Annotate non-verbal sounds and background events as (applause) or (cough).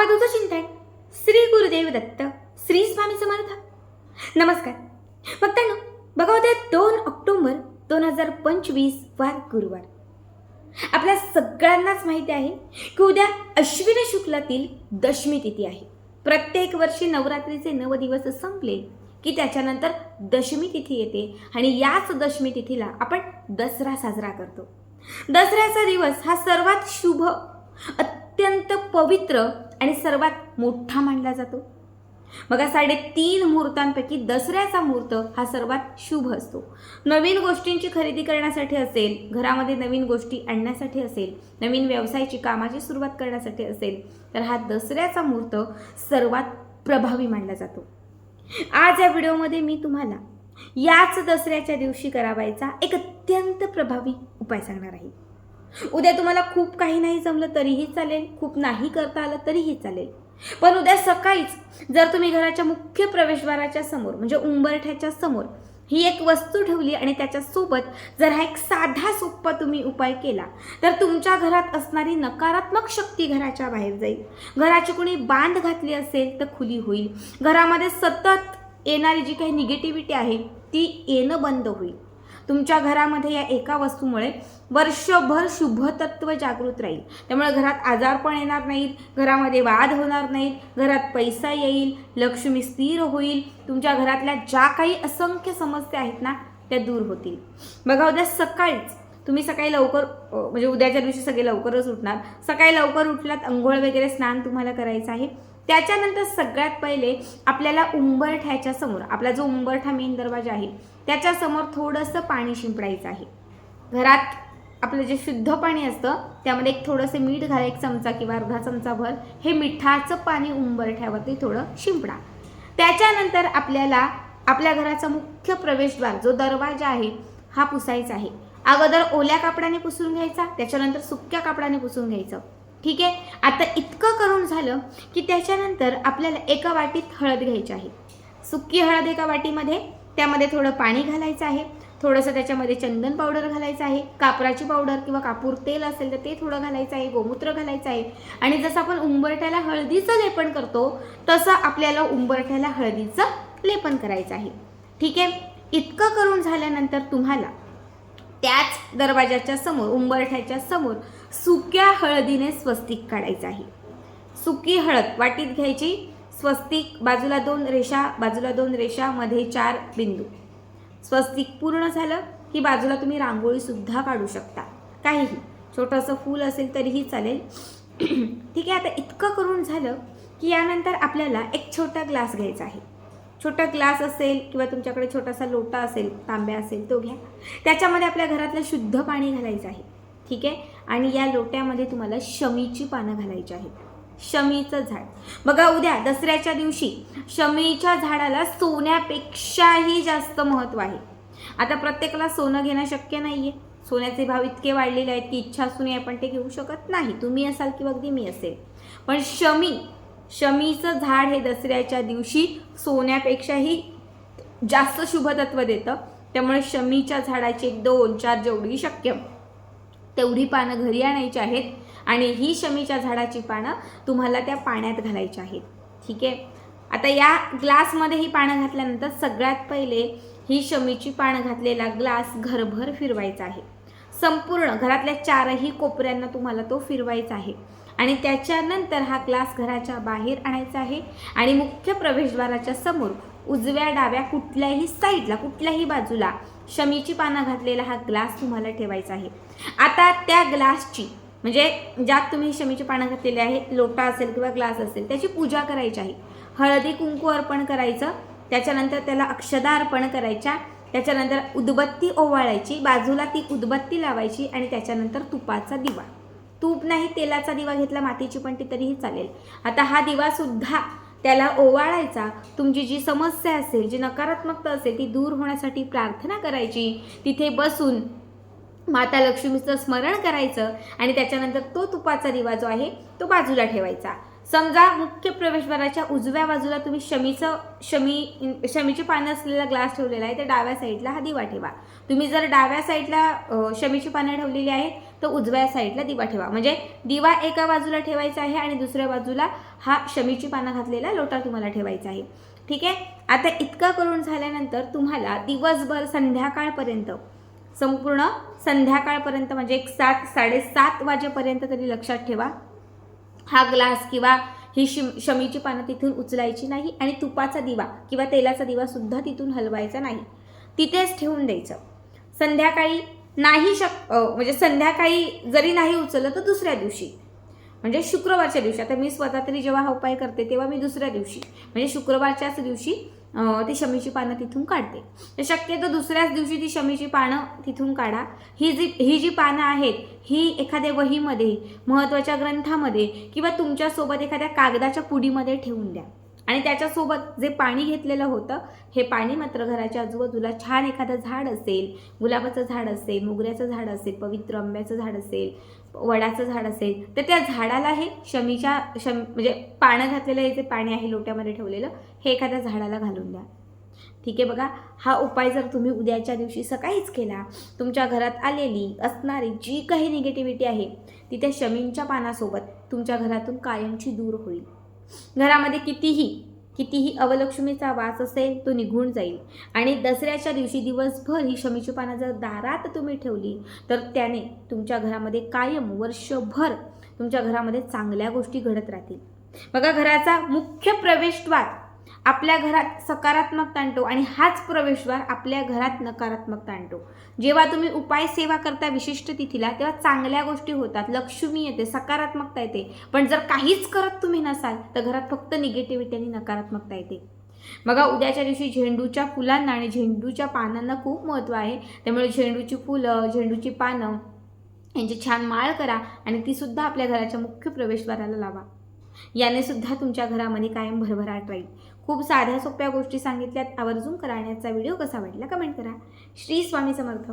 अवधूत चिंतन श्री गुरुदेव दत्त श्री स्वामी समर्थ. नमस्कार. भक्तांनो बघा उद्या दोन ऑक्टोंबर दोन हजार पंचवीस वार गुरुवार. आपल्या सगळ्यांनाच माहिती आहे की उद्या अश्विन शुक्लातील दशमी तिथी आहे. प्रत्येक वर्षी नवरात्रीचे नव दिवस संपले की त्याच्यानंतर दशमी तिथी येते आणि याच दशमी तिथीला आपण दसरा साजरा करतो. दसऱ्याचा दिवस हा सर्वात शुभ अत्यंत पवित्र आणि सर्वात मोठा मानला जातो. बघा साडेतीन मुहूर्तांपैकी दसऱ्याचा मुहूर्त हा सर्वात शुभ असतो. नवीन गोष्टींची खरेदी करण्यासाठी असेल घरामध्ये नवीन गोष्टी आणण्यासाठी असेल नवीन व्यवसायाची कामाची सुरुवात करण्यासाठी असेल तर हा दसऱ्याचा मुहूर्त सर्वात प्रभावी मानला जातो. आज या व्हिडिओमध्ये मी तुम्हाला याच दसऱ्याच्या दिवशी करावायचा एक अत्यंत प्रभावी उपाय सांगणार आहे. उद्या तुम्हाला खूप काही नाही जमलं तरीही चालेल खूप नाही करता आलं तरीही चालेल. पण उद्या सकाळीच जर तुम्ही घराच्या मुख्य प्रवेशद्वाराच्या समोर म्हणजे उंबरठ्याच्या समोर ही एक वस्तू ठेवली आणि त्याच्यासोबत जर हा एक साधा सोप्पा तुम्ही उपाय केला तर तुमच्या घरात असणारी नकारात्मक शक्ती घराच्या बाहेर जाईल. घराची कोणी बांध घातली असेल तर खुली होईल. घरामध्ये सतत येणारी जी काही निगेटिव्हिटी आहे ती येणं बंद होईल. तुमच्या घरामध्ये या एका वस्तूमुळे वर्षभर शुभतत्व जागृत राहील. त्यामुळे घरात आजारपण येणार नाहीत घरामध्ये वाद होणार नाहीत घरात पैसा येईल लक्ष्मी स्थिर होईल तुमच्या घरातल्या ज्या काही असंख्य समस्या आहेत ना त्या दूर होतील. बघा उद्या सकाळीच तुम्ही सकाळी लवकर म्हणजे उद्याच्या दिवशी सगळे लवकरच उठणार. सकाळी लवकर उठलात अंघोळ वगैरे स्नान तुम्हाला करायचं आहे. त्याच्यानंतर सगळ्यात पहिले आपल्याला उंबरठ्याच्या समोर आपला जो उंबरठा मेन दरवाजा आहे त्याच्यासमोर थोडंसं पाणी शिंपडायचं आहे. घरात आपलं जे शुद्ध पाणी असतं त्यामध्ये एक थोडंसं मीठ घाला एक चमचा किंवा अर्धा चमचा भर हे मिठाचं पाणी उंबरठ्यावरती थोडं शिंपडा. त्याच्यानंतर आपल्याला आपल्या घराचा मुख्य प्रवेशद्वार जो दरवाजा आहे हा पुसायचा आहे. अगोदर ओल्या कापडाने पुसून घ्यायचा त्याच्यानंतर सुक्या कापडाने पुसून घ्यायचं. ठीक आहे? आता इतकं करून झालं की त्याच्यानंतर आपल्याला एका वाटीत हळद घ्यायची आहे. सुकी हळद एका वाटीमध्ये त्यामध्ये थोडं पाणी घालायचं आहे. थोडंसं त्याच्यामध्ये चंदन पावडर घालायचं आहे. कापराची पावडर किंवा कापूर तेल असेल तर ते थोडं घालायचं आहे. गोमूत्र घालायचं आहे. आणि जसं आपण उंबरठ्याला हळदीचं लेपन करतो तसं आपल्याला उंबरठ्याला हळदीचं लेपन करायचं आहे. ठीक आहे? इतकं करून झाल्यानंतर तुम्हाला त्याच दरवाजाच्या समोर उंबरठ्याच्या समोर सुक्या हळदीने स्वस्तिक काढायचं आहे. सुकी हळद वाटीत घ्यायची. स्वस्तिक बाजूला दोन रेषा बाजूला दोन रेषा मध्ये चार बिंदू. स्वस्तिक पूर्ण झालं की बाजूला तुम्ही रांगोळीसुद्धा काढू शकता. काहीही. छोटंसं फूल असेल तरीही चालेल. (clears throat) ठीक आहे आता इतकं करून झालं की यानंतर आपल्याला एक छोटा ग्लास घ्यायचा आहे. छोटा ग्लास असेल किंवा तुमच्याकडे छोटासा लोटा असेल तांब्या असेल तो घ्या. त्याच्यामध्ये आपल्या घरातलं शुद्ध पाणी घालायचं आहे. ठीक आहे? आणि या लोट्यामध्ये तुम्हाला शमीची पानं घालायची आहेत. शमीचं झाड. बघा उद्या दसऱ्याच्या दिवशी शमीच्या झाडाला सोन्यापेक्षाही जास्त महत्त्व आहे. आता प्रत्येकाला सोनं घेणं शक्य नाही आहे सोन्याचे भाव इतके वाढलेले आहेत की इच्छा असूनही आपण ते घेऊ शकत नाही. तुम्ही असाल किंवा अगदी मी असेल. पण शमी शमीचं झाड हे दसऱ्याच्या दिवशी सोन्यापेक्षाही जास्त शुभतत्व देतं. त्यामुळे शमीच्या झाडाची एक दोन चार जेवढी शक्य. तेवढी पानं घरी आणायची आहेत आणि ही शमीच्या झाडाची पानं तुम्हाला त्या पाण्यात घालायची आहेत. ठीक आहे? आता या ग्लासमध्ये ही पानं घातल्यानंतर सगळ्यात पहिले ही शमीची पानं घातलेला ग्लास घरभर फिरवायचा आहे. संपूर्ण घरातल्या चारही कोपऱ्यांना तुम्हाला तो फिरवायचा आहे. आणि त्याच्यानंतर हा ग्लास घराच्या बाहेर आणायचा आहे. आणि मुख्य प्रवेशद्वाराच्या समोर उजव्या डाव्या कुठल्याही साईडला कुठल्याही बाजूला शमीची पानं घातलेला हा ग्लास तुम्हाला ठेवायचा आहे. आता त्या ग्लासची म्हणजे ज्यात तुम्ही शमीची पानं घातलेली आहे लोटा असेल किंवा ग्लास असेल त्याची पूजा करायची आहे. हळदी कुंकू अर्पण करायचं त्याच्यानंतर त्याला अक्षदा अर्पण करायच्या त्याच्यानंतर उदबत्ती ओवाळायची बाजूला ती उदबत्ती लावायची आणि त्याच्यानंतर तुपाचा दिवा. तूप नाही तेलाचा दिवा घेतला मातीची पंटी तरीही चालेल. आता हा दिवा सुद्धा त्याला ओवाळायचा. तुमची जी समस्या असेल जी नकारात्मकता असेल ती दूर होण्यासाठी प्रार्थना करायची. तिथे बसून माता लक्ष्मीचं स्मरण करायचं आणि त्याच्यानंतर तो तुपाचा दिवा जो आहे तो बाजूला ठेवायचा. समजा मुख्य प्रवेशद्वाराच्या उजव्या बाजूला तुम्ही शमीचं शमी शमीची पानं असलेला ग्लास ठेवलेला आहे तर डाव्या साईडला हा दिवा ठेवा. तुम्ही जर डाव्या साईडला शमीची पानं ठेवलेली आहेत तर उजव्या साईडला दिवा ठेवा. म्हणजे दिवा एका बाजूला ठेवायचा आहे आणि दुसऱ्या बाजूला हा शमीची पानं घातलेला लोटा तुम्हाला ठेवायचा आहे. ठीक आहे? आता इतकं करून झाल्यानंतर तुम्हाला दिवसभर संध्याकाळपर्यंत संपूर्ण संध्याकाळपर्यंत म्हणजे एक सात साडेसात वाजेपर्यंत तरी लक्षात ठेवा. हा ग्लास किंवा ही शिम शमीची पानं तिथून उचलायची नाही आणि तुपाचा दिवा किंवा तेलाचा दिवा सुद्धा तिथून हलवायचा नाही. तिथेच ठेवून द्यायचं. संध्याकाळी नाही शक म्हणजे संध्याकाळी जरी नाही उचललं तर दुसऱ्या दिवशी. म्हणजे शुक्रवारच्या दिवशी. आता मी स्वतः तरी जेव्हा हा उपाय करते तेव्हा मी दुसऱ्या दिवशी. म्हणजे शुक्रवारच्याच दिवशी ती शमीची पानं तिथून काढते. तर शक्यतो दुसऱ्याच दिवशी ती शमीची पानं तिथून काढा. ही जी ही जी पानं आहेत ही एखाद्या वहीमध्ये महत्त्वाच्या ग्रंथामध्ये किंवा तुमच्यासोबत एखाद्या कागदाच्या पुडीमध्ये ठेवून द्या. आणि त्याच्यासोबत जे पाणी घेतलेलं होतं हे पाणी मात्र घराच्या आजूबाजूला छान एखादं झाड असेल गुलाबाचं झाड असेल मोगऱ्याचं झाड असेल पवित्र आंब्याचं झाड असेल वडाचं झाड असेल तर त्या झाडाला हे शमीच्या शम म्हणजे पानं घातलेलं हे जे पाणी आहे लोट्यामध्ये ठेवलेलं हे एखाद्या झाडाला घालून द्या. ठीक आहे बघा हा उपाय जर तुम्ही उद्याच्या दिवशी सकाळीच केला तुमच्या घरात आलेली असणारी जी काही निगेटिव्हिटी आहे ती त्या शमींच्या पानासोबत तुमच्या घरातून कायमची दूर होईल. घरामध्ये कितीही कितीही अवलक्ष्मीचा वास असेल तो निघून जाईल. आणि दसऱ्याच्या दिवशी दिवसभर ही शमीची पानं जर दारात तुम्ही ठेवली तर त्याने तुमच्या घरामध्ये कायम वर्षभर तुमच्या घरामध्ये चांगल्या गोष्टी घडत राहतील. बघा घराचा मुख्य प्रवेशद्वार आपल्या घरात सकारात्मक आणतो आणि हाच प्रवेशद्वार आपल्या घरात नकारात्मक आणतो जेव्हा तुम्ही उपाय सेवा करता विशिष्ट तिथीला तेव्हा चांगल्या गोष्टी होतात लक्ष्मी येते सकारात्मकता येते. पण जर काहीच करत तुम्ही नसाल तर घरात फक्त निगेटिव्हिटी आणि नकारात्मकता येते. बघा उद्याच्या दिवशी झेंडूच्या फुलांना आणि झेंडूच्या पानांना खूप महत्त्व आहे. त्यामुळे झेंडूची फुलं झेंडूची पानं यांची छान माळ करा आणि ती सुद्धा आपल्या घराच्या मुख्य प्रवेशद्वाराला लावा. याने सुद्धा तुमच्या घरामध्ये कायम भरभराट राहील. खूप साध्या सोप्या गोष्टी सांगितल्यात. आवर्जून करा आणि व्हिडिओ कसा वाटला कमेंट करा. श्री स्वामी समर्थ.